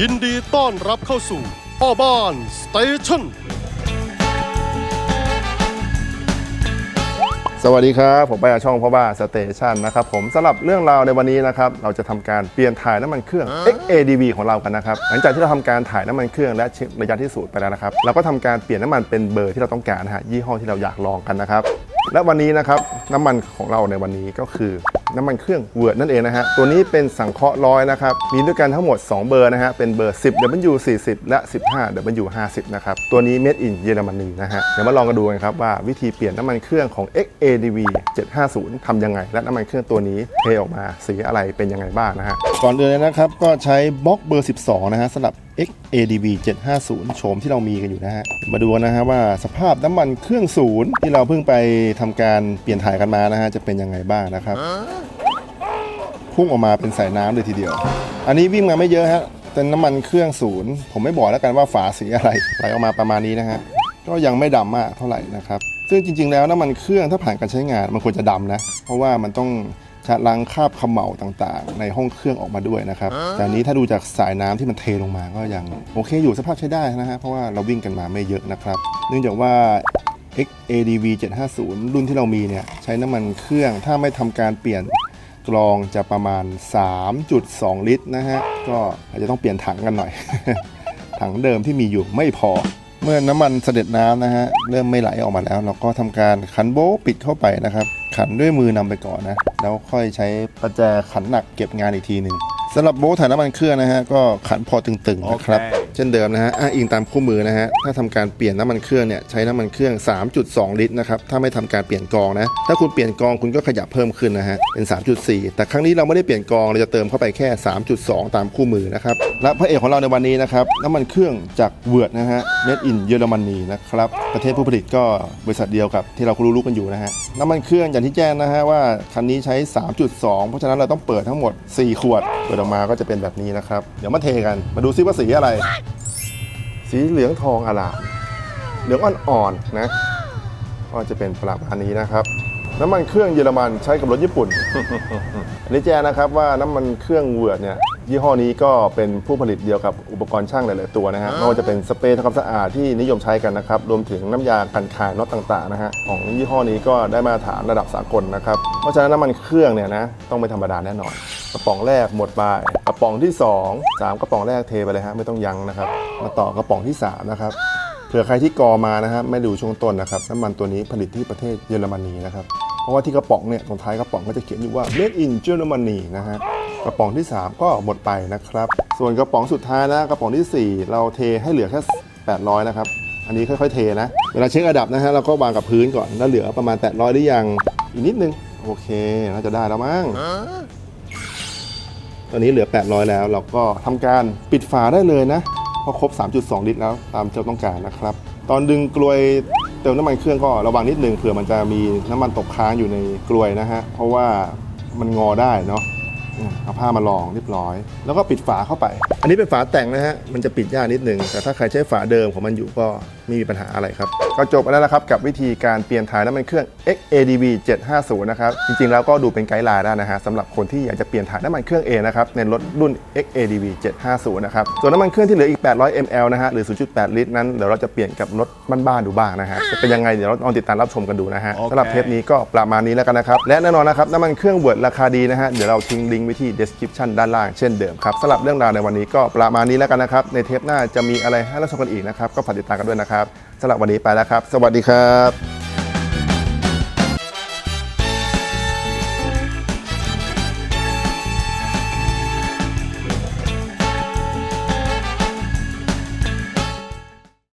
ยินดีต้อนรับเข้าสู่พ่อบ้านสเตชันสวัสดีครับ ผมไปจาช่องพ่อบ้านสเตชันนะครับผมสำหรับเรื่องราวในวันนี้นะครับ เราจะทำการเปลี่ยนถ่ายน้ำมันเครื่อง XADV ของเรากันนะครับ หลังจากที่เราทำการถ่ายน้ำมันเครื่องและเช็คระยะที่สูตรไปแล้วนะครับ เราก็ทำการเปลี่ยนน้ำมันเป็นเบอร์ที่เราต้องการนะฮะยี่ห้อที่เราอยากลองกันนะครับ และวันนี้นะครับน้ำมันของเราในวันนี้ก็คือ น้ำมันเครื่องเวิร์ดนั่นเองนะฮะ ตัวนี้เป็นสังเคราะห์ร้อยนะครับ มีด้วยกันทั้งหมด 2 เบอร์นะฮะ เป็นเบอร์ 10 W40 และ 15 W50 นะครับ ตัวนี้ made in เยอรมนีนะฮะ เดี๋ยวมาลองกันดูกันครับว่าวิธีเปลี่ยนน้ำมันเครื่องของ XADV 750ทำยังไง และน้ำมันเครื่องตัวนี้เทออกมาสีอะไรเป็นยังไงบ้างนะฮะ ก่อนอื่นเลยนะครับก็ใช้บล็อกเบอร์ 12 นะฮะสำหรับ XADV 750 โฉมที่เรามีกันอยู่นะฮะ มาดูนะฮะว่าสภาพน้ำมันเครื่องศูนย์ที่เราเพิ่งไปทำการเปลี่ยนถ่ายกันมานะฮะจะเป็นยังไงบ้างนะครับ พุ่งออกมาเป็นสายน้ำเลยทีเดียว อันนี้วิ่งมาไม่เยอะฮะเป็นน้ำมันเครื่องศูนย์ ผมไม่บอกแล้วกันว่าฝาสีอะไรไหลออกมาประมาณนี้นะฮะก็ยังไม่ดำมากเท่าไหร่นะครับ ซึ่งจริง ๆ แล้วน้ำมันเครื่องถ้าผ่านการใช้งานมันควรจะดำนะ เพราะว่ามันต้องชะล้างคราบเขม่าต่างๆ ในห้องเครื่องออกมาด้วยนะครับ แต่อันนี้ถ้าดูจากสายน้ำที่มันเทลงมาก็ยังโอเคอยู่สภาพใช้ได้นะฮะ เพราะว่าเราวิ่งกันมาไม่เยอะนะครับ เนื่องจากว่า XADV 750 รุ่นที่เรามีเนี่ยใช้น้ำมันเครื่องถ้าไม่ทำการเปลี่ยน กรองจะประมาณ 3.2 ลิตรนะฮะ ก็อาจจะต้องเปลี่ยนถังกันหน่อย ถังเดิมที่มีอยู่ไม่พอ เมื่อน้ำมันเสด็จน้ำนะฮะ เริ่มไม่ไหลออกมาแล้ว เราก็ทำการขันโบ๊ปิดเข้าไปนะครับ ขันด้วยมือนำไปก่อนนะ แล้วค่อยใช้ประแจขันหนักเก็บงานอีกทีหนึ่งสำหรับโบ๊ถ่ายน้ำมันเครื่องนะฮะ ก็ขันพอตึงๆนะครับ เช่นเดิมนะฮะอ้างอิงตามคู่มือนะฮะถ้าทำการเปลี่ยนน้ำมันเครื่องเนี่ยใช้น้ำมันเครื่อง 3.2 ลิตรนะครับถ้าไม่ทำการเปลี่ยนกองนะถ้าคุณเปลี่ยนกองคุณก็ขยับเพิ่มขึ้นนะฮะเป็น 3.4 แต่ครั้งนี้เราไม่ได้เปลี่ยนกองเราจะเติมเข้าไปแค่ 3.2 ตามคู่มือนะครับและพระเอกของเราในวันนี้นะครับน้ำมันเครื่องจากเวิร์ดนะฮะ made in เยอรมนีนะครับประเทศผู้ผลิตก็บริษัทเดียวกับที่เราครู้กันอยู่นะฮะน้ำมันเครื่องอย่างที่แจ้งนะฮะว่าคันนี้ใช้ 3.2 เพราะฉะนั้นเราต้องเปิดทั้งหมด 4 ขวด เปิดออกมาก็จะเป็นแบบนี้นะครับ เดี๋ยวมาเทกัน มาดูซิว่าสีอะไร สีเหลืองทองอลามเหลืองอ่อนๆนะก็จะเป็นประมาณนี้นะครับ น้ำมันเครื่องเยอรมันใช้กับรถญี่ปุ่น อันนี้แจ้งนะครับว่าน้ำมันเครื่องเวิร์ดเนี่ยยี่ห้อนี้ก็เป็นผู้ผลิตเดียวกับอุปกรณ์ช่างหลาย ๆ ตัวนะฮะไม่ว่าจะเป็นสเปรย์ทำความสะอาดที่นิยมใช้กันนะครับ รวมถึงน้ำยากันคายน็อตต่าง ๆ นะฮะ ของยี่ห้อนี้ก็ได้มาตรฐานระดับสากลนะครับ เพราะฉะนั้นน้ำมันเครื่องเนี่ยนะต้องไม่ธรรมดาแน่นอน กระป๋องแรกหมดไปกระป๋องที่ 2 3 กระป๋องแรกเทไปเลยฮะไม่ต้องยั้งนะครับ มาต่อกระป๋องที่3นะครับเผื่อใครที่กอมานะครับไม่ดูช่วงต้นนะครับน้ำมันตัวนี้ผลิตที่ประเทศเยอรมนีนะครับเพราะว่าที่กระป๋องเนี่ยตรงท้ายกระป๋องก็จะเขียนอยู่ว่า made in Germany นะฮะกระป๋องที่ 3 ก็หมดไปนะครับ ส่วนกระป๋องสุดท้ายนะกระป๋องทีสี่4 เราเทให้เหลือแค่800นะครับอันนี้ค่อยๆเทนะ เวลาเช็คระดับนะฮะเราก็วางกับพื้นก่อนแล้วเหลือประมาณ800หรือยังอีกนิดนึงโอเคน่าจะได้แล้วมั้ง อนนี้เหลือ 800 แล้ว เราก็ทำการปิดฝาได้เลยนะ พอครบ 3.2 ลิตรแล้วตามที่เราต้องการนะครับ ตอนดึงกลวยเติมน้ำมันเครื่องก็ระวังนิดหนึ่งเผื่อมันจะมีน้ำมันตกค้างอยู่ในกลวยนะฮะ เพราะว่ามันงอได้เนาะเอาผ้ามารองเรียบร้อย แล้วก็ปิดฝาเข้าไป อันนี้เป็นฝาแต่งนะฮะ มันจะปิดยากนิดนึง แต่ถ้าใครใช้ฝาเดิมของมันอยู่ก็ ไม่มีปัญหาอะไรครับ ก็จบไปแล้วนะครับกับวิธีการเปลี่ยนถ่ายน้ำมันเครื่อง XADV 750 นะครับ จริงๆแล้วก็ดูเป็นไกด์ไลน์ได้นะฮะสำหรับคนที่อยากจะเปลี่ยนถ่ายน้ำมันเครื่องเองนะครับในรถรุ่น XADV 750 นะครับ ส่วนน้ำมันเครื่องที่เหลืออีก 800 ml นะฮะหรือ 0.8 ลิตรนั้นเดี๋ยวเราจะเปลี่ยนกับรถบ้านๆดูบ้างนะฮะจะเป็นยังไงเดี๋ยวเราลองติดตามรับชมกันดูนะฮะสำหรับเทปนี้ก็ประมาณนี้แล้วกันนะครับและแน่นอนนะครับน้ำมันเครื่องเวิร์ดราคาดีนะฮะเดี๋ยวเราทิ้งลิงก์ไว้ที่ description ด้านล่างเช่นเดิมครับสำหรับเรื่องราวในวันนี้ก็ประมาณนี้แล้วกันนะครับในเทปหน้าจะมีอะไรให้รับชมกันอีกนะครับก็ฝากติดตามกันด้วยนะครับสำหรับวันนี้ไปแล้วครับ สวัสดีครับ